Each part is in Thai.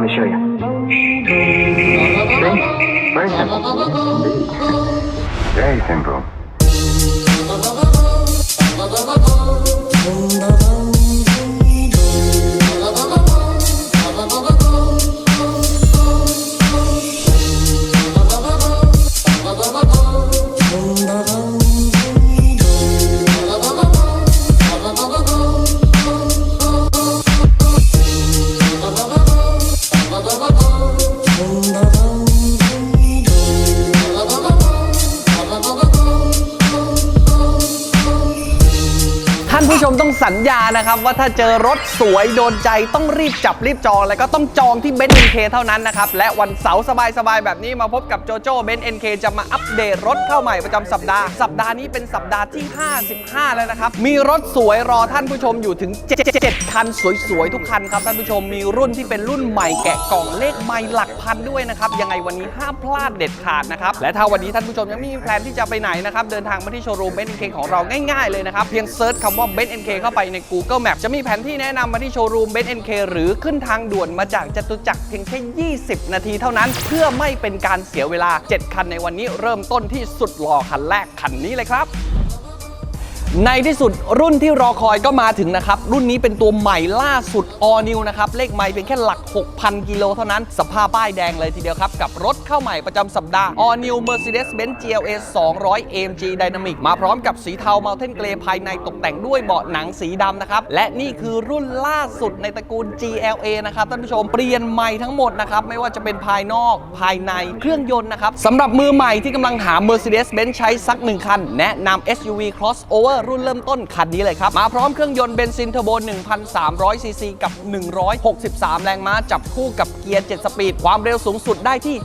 Let me show you. See? Very simple. Very simple. ท่ สัญญานะครับว่าถ้าเจอรถสวยโดนใจต้องรีบจับรีบจอง แล้วก็ต้องจองที่เบนซ์เอ็นเคเท่านั้นนะครับ และวันเสาร์สบายๆ แบบนี้มาพบกับโจโจ้เบนซ์เอ็นเคจะมาอัปเดตรถเข้าใหม่ประจำสัปดาห์ สัปดาห์นี้เป็นสัปดาห์ที่ 55 แล้วนะครับ มีรถสวยรอท่านผู้ชมอยู่ถึง 7 คันสวยๆ ทุกคันครับท่านผู้ชมมีรุ่นที่เป็นรุ่นใหม่แกะกล่องเลขไม่หลัก พันด้วยนะครับ ยังไงวันนี้ห้ามพลาดเด็ดขาดนะครับ และถ้าวันนี้ท่านผู้ชมยังไม่มีแพลนที่จะไปไหนนะครับ เดินทางมาที่โชว์รูมเบนเอ็นเคของเราง่ายๆเลยนะครับ เพียงเซิร์ชคำว่าเบนเอ็นเคเข้าไปใน Google Map จะมีแผนที่แนะนำมาที่โชว์รูมเบนเอ็นเคหรือขึ้นทางด่วนมาจากจตุจักรเพียงแค่ 20 นาทีเท่านั้น เพื่อไม่เป็นการเสียเวลา 7 คันในวันนี้เริ่มต้นที่สุดหล่อคันแรกคันนี้เลยครับ ในที่สุดรุ่นที่รอคอยก็มาถึงนะครับ รุ่นนี้เป็นตัวใหม่ล่าสุด All New นะครับ เลขไมล์เป็นแค่หลัก 6,000 กิโลเท่านั้น สภาพป้ายแดงเลยทีเดียวครับ กับรถเข้าใหม่ประจำสัปดาห์ All New Mercedes-Benz GLA 200 AMG Dynamic มาพร้อมกับสีเทา Mountain Grey ภายในตกแต่งด้วยเบาะหนังสีดำนะครับ และนี่คือรุ่นล่าสุดในตระกูล GLA นะครับท่านผู้ชมเปลี่ยนใหม่ทั้งหมดนะครับไม่ว่าจะเป็นภายนอกภายในเครื่องยนต์นะครับสำหรับมือใหม่ที่กำลังหา Mercedes-Benz ใช้สักหนึ่งคันแนะนำ SUV crossover รุ่นเริ่มต้นคันนี้เลยครับ มาพร้อมเครื่องยนต์เบนซินเทอร์โบ 1,300 ซีซีกับ 163 แรงม้า จับคู่กับเกียร์ 7 สปีด ความเร็วสูงสุดได้ที่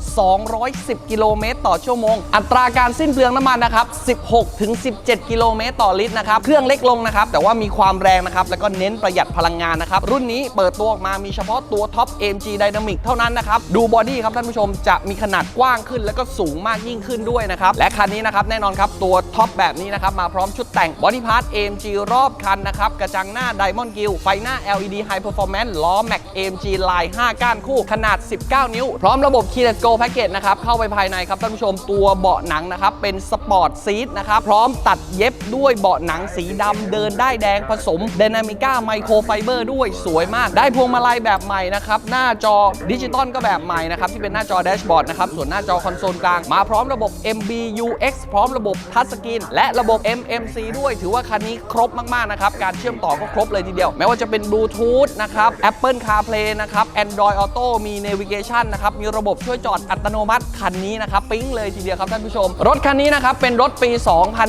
210 กิโลเมตรต่อชั่วโมง อัตราการสิ้นเปลืองน้ำมันนะครับ 16 ถึง 17 กิโลเมตรต่อลิตรนะครับ เครื่องเล็กลงนะครับ แต่ว่ามีความแรงนะครับ แล้วก็เน้นประหยัดพลังงานนะครับ รุ่นนี้เปิดตัวออกมามีเฉพาะตัวท็อป AMG Dynamic เท่านั้นนะครับ ดูบอดี้ครับท่านผู้ชมจะมีขนาดกว้างขึ้น แล้วก็สูงมากยิ่งขึ้นด้วยนะครับ และคันนี้นะครับแน่นอนครับตัวท็อปแบบนี้นะครับมาพร้อมชุดแต่งบอดี้พาร์ท AMG รอบคันนะครับ กระจังหน้า Diamond Grill ไฟหน้า LED High Performance ล้อ Max AMG ลาย 5 ก้านคู่ขนาด 19 นิ้ว พร้อมระบบ Keyless Go Package นะครับ เข้าไปภายในครับท่านผู้ชมตัวเบาะหนังนะครับ เป็นสปอร์ตซีทนะครับ พร้อมตัดเย็บด้วยเบาะหนังสีดำเดินได้แดงผสม Dynamica Micro Fiber ด้วยสวยมาก ได้พวงมาลัยแบบใหม่นะครับ หน้าจอดิจิตอลก็แบบใหม่นะครับ ที่เป็นหน้าจอแดชบอร์ดนะครับ ส่วนหน้าจอคอนโซลกลางมาพร้อมระบบ MBUX พร้อมระบบทัชสกรีนและระบบ MMC ด้วยถือว่าคันนี้ครบมากๆนะครับ การเชื่อมต่อก็ครบเลยทีเดียวแม้ว่าจะเป็นบลูทูธนะครับ Apple CarPlay นะครับ Android Auto มี Navigation นะครับ มีระบบช่วยจอดอัตโนมัติคันนี้นะครับ ปิ๊งเลยทีเดียวครับท่านผู้ชม รถคันนี้นะครับ เป็นรถปี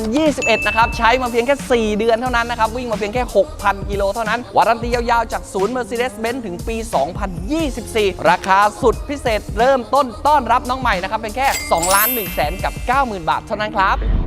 2021 นะครับ ใช้มาเพียงแค่ 4 เดือนเท่านั้นนะครับ วิ่งมาเพียงแค่ 6,000 กิโลเท่านั้น วารันตียาวๆ จากศูนย์ Mercedes-Benz ถึงปี 2024 ราคาสุดพิเศษเริ่มต้นต้อนรับน้องใหม่นะครับเป็นแค่ 2 ล้าน1แสนกับ 90,000 บาทเท่านั้นครับ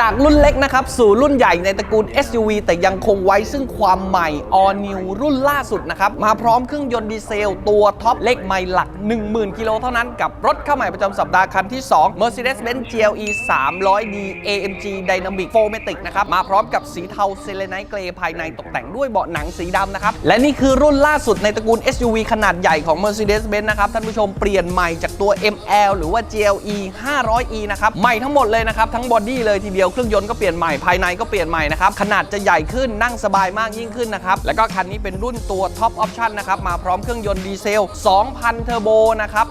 จากรุ่นเล็กนะครับ สู่รุ่นใหญ่ในตระกูล SUV แต่ยังคงไว้ซึ่งความใหม่ All New รุ่นล่าสุดนะครับ มาพร้อมเครื่องยนต์ดีเซล ตัวท็อปเลขไม่หลัก 10,000 กิโลเท่านั้นกับรถเข้าใหม่ประจำสัปดาห์คันที่ 2 Mercedes-Benz GLE 300D AMG Dynamic 4matic นะครับ มาพร้อมกับสีเทาเซเลไนท์เกรย์ภายในตกแต่งด้วยเบาะหนังสีดำนะครับ และนี่คือรุ่นล่าสุดในตระกูล SUV ขนาดใหญ่ของ Mercedes-Benz นะครับท่านผู้ชมเปลี่ยนใหม่จากตัว ML หรือว่า GLE 500E นะครับใหม่ทั้งหมดเลยนะครับทั้งบอดี้เลยทีเดียวเครื่องยนต์ก็เปลี่ยนใหม่ภายในก็เปลี่ยนใหม่นะครับขนาดจะใหญ่ขึ้นนั่งสบายมากยิ่งขึ้นนะครับแล้วก็คันนี้เป็นรุ่นตัวท็อปออปชั่นนะครับมาพร้อมเครื่องยนต์ดีเซล 2,000 เทอร์โบนะครับ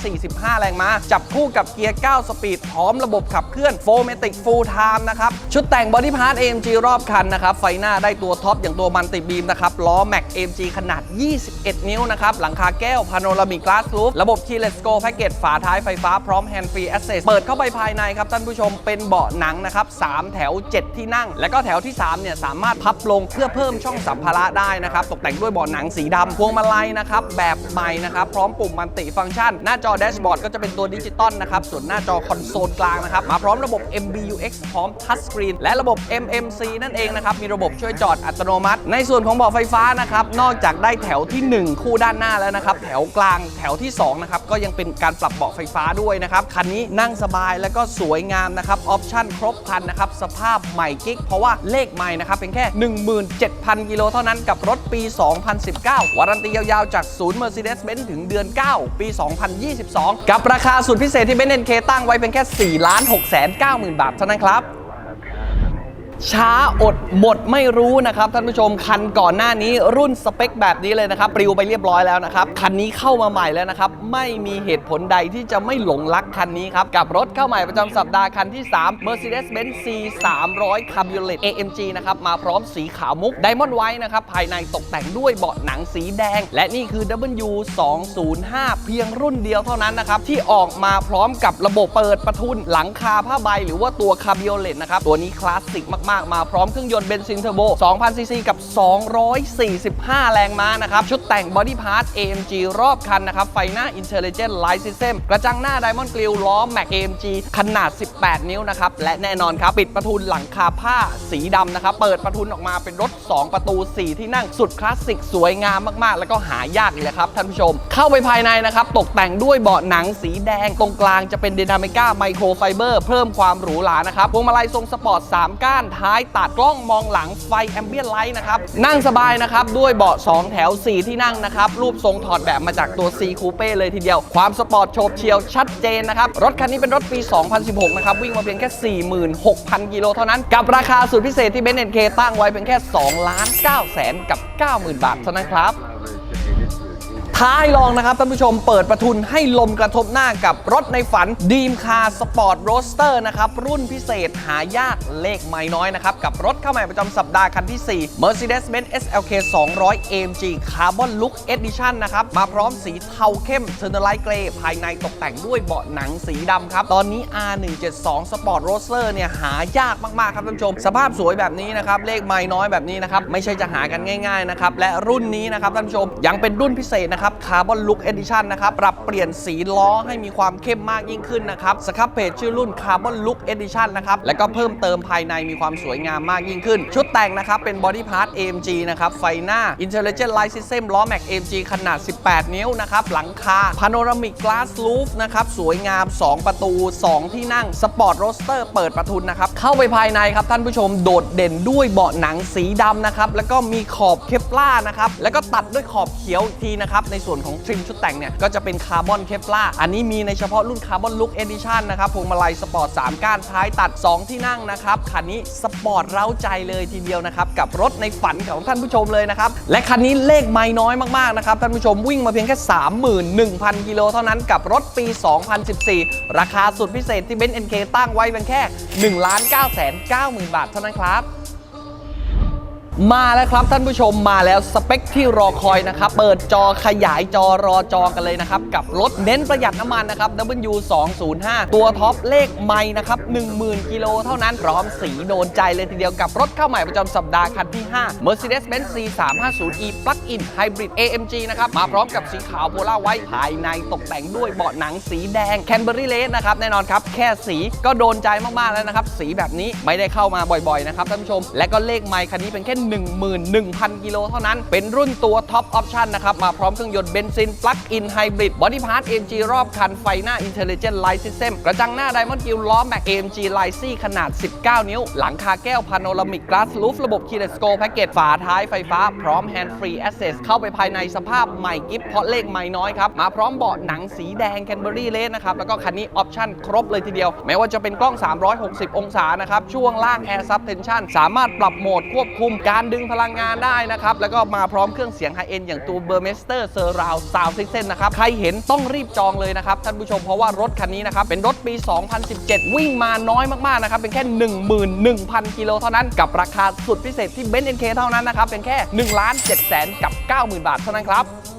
245 แรงม้า จับคู่กับเกียร์ 9 สปีด พร้อมระบบขับเคลื่อน4 m a t i c Full Time นะครับ ชุดแต่งบอดี้พาร์ท AMG รอบคันนะครับ ไฟหน้าได้ตัวท็อปอย่างตัวมันติบีมนะครับ ล้อ Max AMG ขนาด 21 นิ้วนะครับ หลังคาแก้ว Panoramic Glass Roof ระบบ Keyless Go Package ฝาท้ายไฟฟ้าพร้อม Hand Free Access เปิดเข้าไปภายในครับท่านผู้ชมเป็นเบาะหนังนะครับ3แถว 7 ที่นั่ง แล้วก็แถวที่3เนี่ยสามารถพับลงเพื่อเพิ่มช่องสัมภาระได้นะครับตกแต่งด้วยเบาะหนังสีดำพวงมาลัยนะครับแบบใหม่นะครับพร้อมปุ่มมันติฟังก์ชัน หน้าจอแดชบอร์ดก็จะเป็นตัวดิจิตอลนะครับส่วนหน้าจอคอนโซลกลางนะครับมาพร้อมระบบ MBUX พร้อมทัชสกรีนและระบบ MMC นั่นเองนะครับมีระบบช่วยจอดอัตโนมัติ ในส่วนของเบาะไฟฟ้านะครับนอกจากได้แถวที่ 1 คู่ด้านหน้าแล้วนะครับแถวกลางแถวที่2นะครับก็ยังเป็นการปรับเบาะไฟฟ้าด้วยนะครับคันนี้นั่งสบายแล้วก็สวยงามนะครับออปชั่นครบ6คันนะครับ สภาพใหม่กิ๊ก เพราะว่าเลขใหม่นะครับ เป็นแค่ 17,000 กิโลเท่านั้นกับรถปี 2019 วารันตียาวๆ จากศูนย์ Mercedes-Benz ถึงเดือน 9 ปี 2022 กับราคาสุดพิเศษที่ Benz NK ตั้งไว้เป็นแค่ 4 6 9 0 0 0 0 บาทเท่านั้นครับ ช้าอดหมดไม่รู้นะครับท่านผู้ชมคันก่อนหน้านี้รุ่นสเปคแบบนี้เลยนะครับปลิวไปเรียบร้อยแล้วนะครับคันนี้เข้ามาใหม่แล้วนะครับไม่มีเหตุผลใดที่จะไม่หลงรักคันนี้ครับกับรถเข้าใหม่ประจำสัปดาห์คันที่ 3 Mercedes-Benz C 300 Cabriolet AMG นะครับมาพร้อมสีขาวมุก Diamond White นะครับภายในตกแต่งด้วยเบาะหนังสีแดง และนี่คือ W 205เพียงรุ่นเดียวเท่านั้นนะครับที่ออกมาพร้อมกับระบบเปิดประทุนหลังคาผ้าใบ หรือว่าตัว Cabriolet นะครับตัวนี้คลาสสิกมากมากมาพร้อมเครื่องยนต์เบนซินเทอร์โบ 2,000ซีซีกับ 245 แรงม้านะครับ ชุดแต่งบอดี้พาร์ท AMG รอบคันนะครับ ไฟหน้า Intelligent Light System กระจังหน้า Diamond Grill ล้อ Mac AMG ขนาด 18 นิ้วนะครับ และแน่นอนครับ ปิดประทุนหลังคาผ้าสีดำนะครับ เปิดประทุนออกมาเป็นรถ 2 ประตู 4 ที่นั่งสุดคลาสสิกสวยงามมากๆ แล้วก็หายากเลยครับท่านผู้ชม เข้าไปภายในนะครับตกแต่งด้วยเบาะหนังสีแดงตรงกลางจะเป็น Dynamica Micro Fiber เพิ่มความหรูหรานะครับพวงมาลัยทรงสปอร์ต3ก้านท้ายตัดกล้องมองหลังไฟแอมเบียนไลท์นะครับ นั่งสบายนะครับ ด้วยเบาะ 2 แถว 4 ที่นั่งนะครับ รูปทรงถอดแบบมาจากตัว C คูเป้เลยทีเดียว ความสปอร์ตโฉบเฉียวชัดเจนนะครับ รถคันนี้เป็นรถปี 2016 นะครับ วิ่งมาเพียงแค่ 46,000 กิโลเท่านั้น กับราคาสุดพิเศษที่เบนเอ็นเคตั้งไว้เป็นแค่2ล้าน9แสนกับ 90,000 บาทเท่านั้นครับ ท้ายลองนะครับท่านผู้ชมเปิดประทุนให้ลมกระทบหน้ากับรถในฝันดีมคาสปอร์ตโรสเตอร์นะครับ รุ่นพิเศษหายากเลขไม่น้อยนะครับ กับรถเข้าใหม่ประจำสัปดาห์คันที่ 4 Mercedes-Benz SLK 200 AMG Carbon Look Edition นะครับ มาพร้อมสีเทาเข้ม t e r n a l i g h t Grey ภายในตกแต่งด้วยเบาะหนังสีดำครับ ตอนนี้ R172 Sport Roadster เนี่ยหายากมาก ๆ ครับท่านผู้ชม สภาพสวยแบบนี้นะครับ เลขไม่น้อยแบบนี้นะครับ ไม่ใช่จะหากันง่าย ๆ นะครับ และรุ่นนี้นะครับท่านผู้ชมยังเป็นรุ่นพิเศษนะครับคาร์บอนลุกเอดิชันนะครับปรับเปลี่ยนสีล้อให้มีความเข้มมากยิ่งขึ้นนะครับสครับเพจชื่อรุ่นคาร์บอนลุกเอดิชันนะครับแล้วก็เพิ่มเติมภายในมีความสวยงามมากยิ่งขึ้น ชุดแต่งนะครับเป็นบอดี้พาร์ท AMG นะครับไฟหน้า Intelligent Light System ล้อ Mac AMG ขนาด 18 นิ้วนะครับหลังคา Panoramic Glass Roof นะครับสวยงาม 2 ประตู 2 ที่นั่ง Sport Roadster เปิดประทุนนะครับเข้าไปภายในครับท่านผู้ชมโดดเด่นด้วยเบาะหนังสีดำนะครับแล้วก็มีขอบเคปลาร์นะครับแล้วก็ตัดด้วยขอบเขียวอีกทีนะครับในในส่วนของทริมชุดแต่งเนี่ยก็จะเป็นคาร์บอนเคปลาอันนี้มีในเฉพาะรุ่นคาร์บอนลุกเอดิชันนะครับพวงมาลัยสปอร์ต 3 ก้านท้ายตัด 2 ที่นั่งนะครับคันนี้สปอร์ตเร้าใจเลยทีเดียวนะครับกับรถในฝันของท่านผู้ชมเลยนะครับและคันนี้เลขไม่น้อยมากๆนะครับท่านผู้ชมวิ่งมาเพียงแค่ 31,000 กิโลเท่านั้นกับรถปี 2014 ราคาสุดพิเศษที่เบนซ์เอ็นเคตั้งไว้เพียงแค่1 9 9 0 0 0 0 บาทเท่านั้นครับ มาแล้วครับท่านผู้ชมมาแล้วสเปคที่รอคอยนะครับ เปิดจอขยายจอรอจอกันเลยนะครับ กับรถเน้นประหยัดน้ำมันนะครับ W 2 0 5 ตัวท็อปเลขไม่นะครับ 10,000 กิโลเท่านั้นพร้อมสีโดนใจเลยทีเดียวกับรถเข้าใหม่ประจำสัปดาห์คันที่ 5 Mercedes-Benz C 3 5 0 E Plug-in Hybrid AMG นะครับ มาพร้อมกับสีขาวโพล่าไว้ภายในตกแต่งด้วยเบาะหนังสีแดง Canberry Red นะครับแน่นอนครับ แค่สีก็โดนใจมากๆแล้วนะครับ สีแบบนี้ไม่ได้เข้ามาบ่อยๆนะครับท่านผู้ชมและก็เลขไมค์คันนี้เป็นแค่11,000 กิโลเท่านั้น เป็นรุ่นตัวท็อปออปชันนะครับ มาพร้อมเครื่องยนต์เบนซิน Plug-in Hybrid Body Part AMG รอบคันไฟหน้า Intelligent Light System กระจังหน้า Diamond Grill ล้อ Mac AMG l i c y ขนาด 19 นิ้ว หลังคาแก้ว Panoramic Glass Roof ระบบ Keyless Go Package ฝาท้ายไฟฟ้าพร้อม Hand Free Access เข้าไปภายในสภาพใหม่กิฟเพราะเลขไม่น้อยครับ มาพร้อมเบาะหนังสีแดง Canberry Red นะครับ แล้วก็คันนี้ออปชั่นครบเลยทีเดียว แม้ว่าจะเป็นกล้อง 360 องศานะครับ ช่วงล่าง Air Suspension สามารถปรับโหมดควบคุมการการดึงพลังงานได้นะครับ แล้วก็มาพร้อมเครื่องเสียงไฮเอ็นอย่างตัวเบอร์เมสเตอร์เซอร์ราวซาวซิกเซนนะครับ ใครเห็นต้องรีบจองเลยนะครับ ท่านผู้ชมเพราะว่ารถคันนี้นะครับ เป็นรถปี 2017 วิ่งมาน้อยมากๆนะครับ เป็นแค่ 11,000 กิโลเท่านั้นกับราคาสุดพิเศษที่เบนซ์เอ็นเท่านั้นนะครับเป็นแค่1ล้าน7แสนกับ 90,000 บาทเท่านั้นครับ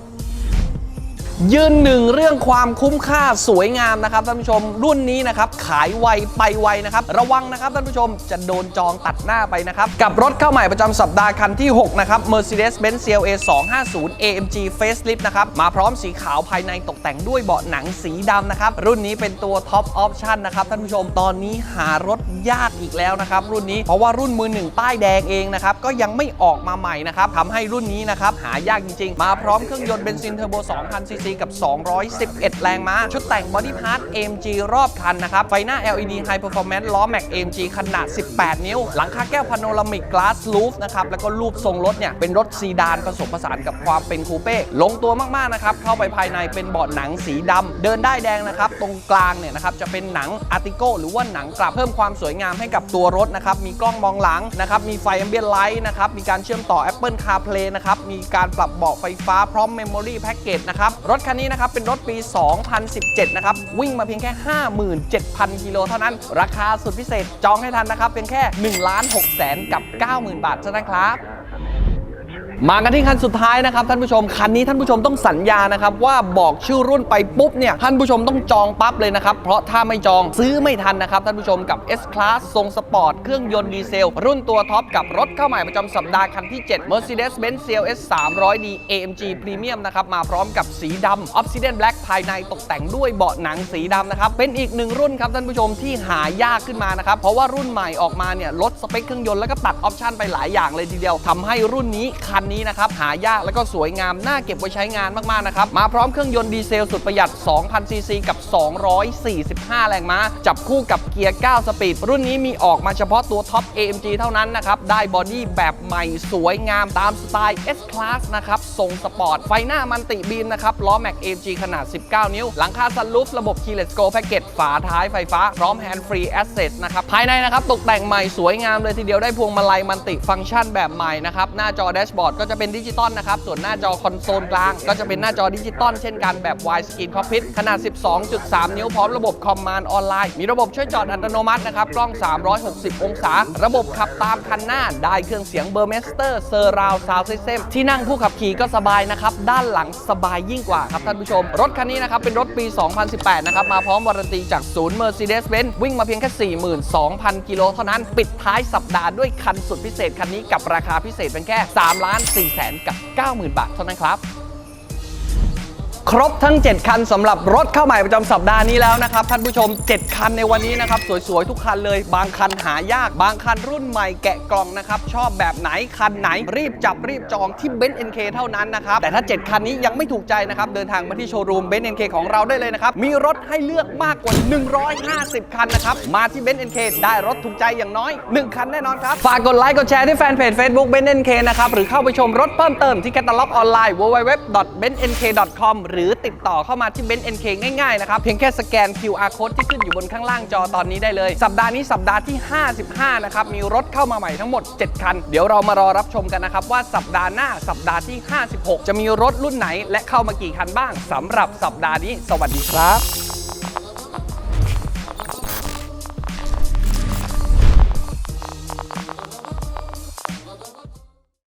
ยืนหนึ่งเรื่องความคุ้มค่าสวยงามนะครับท่านผู้ชมรุ่นนี้นะครับขายไวไปไวนะครับระวังนะครับท่านผู้ชมจะโดนจองตัดหน้าไปนะครับกับรถเข้าใหม่ประจำสัปดาห์คันที่ 6 นะครับ Mercedes-Benz CLA 250 AMG Facelift นะครับมาพร้อมสีขาวภายในตกแต่งด้วยเบาะหนังสีดำนะครับรุ่นนี้เป็นตัวท็อปออปชันนะครับท่านผู้ชมตอนนี้หารถยากอีกแล้วนะครับรุ่นนี้เพราะว่ารุ่นมือหนึ่งป้ายแดงเองนะครับก็ยังไม่ออกมาใหม่นะครับทำให้รุ่นนี้นะครับหายากจริงๆ มาพร้อมเครื่องยนต์เบนซินเทอร์โบ2,000ซีซีกับ 211 แรงม้า ชุดแต่งบอดี้พาร์ท AMG รอบคันนะครับ ไฟหน้า LED High Performance ล้อ Mac AMG ขนาด 18 นิ้ว หลังคาแก้วพาโนรามิกกลาสลูฟนะครับ แล้วก็รูปทรงรถเนี่ย เป็นรถซีดานผสมผสานกับความเป็นคูเป้ ลงตัวมากๆนะครับ เข้าไปภายในเป็นเบาะหนังสีดำเดินได้แดงนะครับ ตรงกลางเนี่ยนะครับจะเป็นหนังอาร์ติโกหรือว่าหนังกลับเพิ่มความสวยงามให้กับตัวรถนะครับ มีกล้องมองหลังนะครับ มีไฟ Ambient Light นะครับ มีการเชื่อมต่อ Apple CarPlay นะครับ มีการปรับเบาะไฟฟ้าพร้อม Memory Package นะครับรถคันนี้นะครับ เป็นรถปี 2017 นะครับ วิ่งมาเพียงแค่ 57,000 กิโลเท่านั้น ราคาสุดพิเศษจองให้ทันนะครับเพียงแค่1ล้าน6แสนกับ 90,000 บาทเท่านั้นครับ มากันที่คันสุดท้ายนะครับท่านผู้ชม คันนี้ท่านผู้ชมต้องสัญญานะครับว่าบอกชื่อรุ่นไปปุ๊บเนี่ยท่านผู้ชมต้องจองปั๊บเลยนะครับ เพราะถ้าไม่จองซื้อไม่ทันนะครับท่านผู้ชมกับ S Class ทรงสปอร์ตเครื่องยนต์ดีเซล รุ่นตัวท็อปกับรถเข้าใหม่ประจำสัปดาห์คันที่ 7 Mercedes-Benz CLS 300D AMG Premium นะครับมาพร้อมกับสีดำ Obsidian Black ภายในตกแต่งด้วยเบาะหนังสีดำนะครับเป็นอีกหนึ่งรุ่นครับท่านผู้ชมที่หายากขึ้นมานะครับเพราะว่ารุ่นใหม่ออกมาเนี่ยลดสเปคเครื่องยนต์แล้วก็ตัดออปชันไปหลายอย่างเลยทีเดียวทำให้รุ่นนี้คันนี้นะครับหายากแล้วก็สวยงามน่าเก็บไว้ใช้งานมากๆนะครับมาพร้อมเครื่องยนต์ดีเซลสุดประหยัด 2,000 ซีซีกับ 245 แรงม้า จับคู่กับเกียร์ 9 สปีด รุ่นนี้มีออกมาเฉพาะตัวท็อป AMG เท่านั้นนะครับ ได้บอดี้แบบใหม่สวยงามตามสไตล์ S Class นะครับทรงสปอร์ต ไฟหน้ามันติบีมนะครับ ล้อ Mac AMG ขนาด 19 นิ้ว หลังคาซันรูฟระบบ Keyless Go Package ฝาท้ายไฟฟ้า พร้อม Hand Free Access นะครับ ภายในนะครับ ตกแต่งใหม่สวยงามเลยทีเดียวได้พวงมาลัยมันติฟังก์ชันแบบใหม่นะครับ หน้าจอแดชบอร์ดก็จะเป็นดิจิตอลนะครับ ส่วนหน้าจอคอนโซลกลาง ก็จะเป็นหน้าจอดิจิตอลเช่นกันแบบ Wide Screen Cockpit ขนาด 12.3 นิ้วพร้อมระบบคอมมานด์ออนไลน์ มีระบบช่วยจอดอัตโนมัตินะครับ กล้อง 360 องศา ระบบขับตามคันหน้า ได้เครื่องเสียงเบอร์เมสเตอร์เซอร์ราวซาวด์ซิสเต็มที่นั่งผู้ขับขี่ก็สบายนะครับ ด้านหลังสบายยิ่งกว่าครับท่านผู้ชม รถคันนี้นะครับเป็นรถปี 2018 นะครับ มาพร้อมวารันตีจากศูนย์ Mercedes-Benz วิ่งมาเพียงแค่ 42,000 กิโลเท่านั้น ปิดท้ายสัปดาห์ด้วยคันสุดพิเศษคันนี้กับราคาพิเศษเพียงแค่3ล้าน4แสนกับ 90,000 บาทเท่านั้นครับ ครบทั้ง 7 คันสำหรับรถเข้าใหม่ประจำสัปดาห์นี้แล้วนะครับ ท่านผู้ชม 7 คันในวันนี้นะครับ สวยๆ ทุกคันเลย บางคันหายาก บางคันรุ่นใหม่แกะกล่องนะครับ ชอบแบบไหน คันไหนรีบจับรีบจองที่เบนซ์เอ็นเคเท่านั้นนะครับ แต่ถ้า 7 คันนี้ยังไม่ถูกใจนะครับ เดินทางมาที่โชว์รูมเบนซ์เอ็นเคของเราได้เลยนะครับ มีรถให้เลือกมากกว่า 150 คันนะครับมาที่เบนซ์เอ็นเคได้รถถูกใจอย่างน้อย 1 คันแน่นอนครับฝากกดไลค์กดแชร์ที่แฟนเพจ Facebook เบนซ์เอ็นเคนะครับหรือเข้าไปชมรถเพิ่มเติมที่แคตตาล็อกออนไลน์ www.benzNK.com หรืือติดต่อเข้ามาที่เบนเอ็นเคง่ายๆนะครับเพียงแค่สแกน QR code ที่ขึ้นอยู่บนข้างล่างจอตอนนี้ได้เลย สัปดาห์นี้สัปดาห์ที่ 55 นะครับ มีรถเข้ามาใหม่ทั้งหมด 7 คัน เดี๋ยวเรามารอรับชมกันนะครับ ว่าสัปดาห์หน้าสัปดาห์ที่ 56 จะมีรถรุ่นไหน และเข้ามากี่คันบ้างสำหรับสัปดาห์นี้ สวัสดีครับ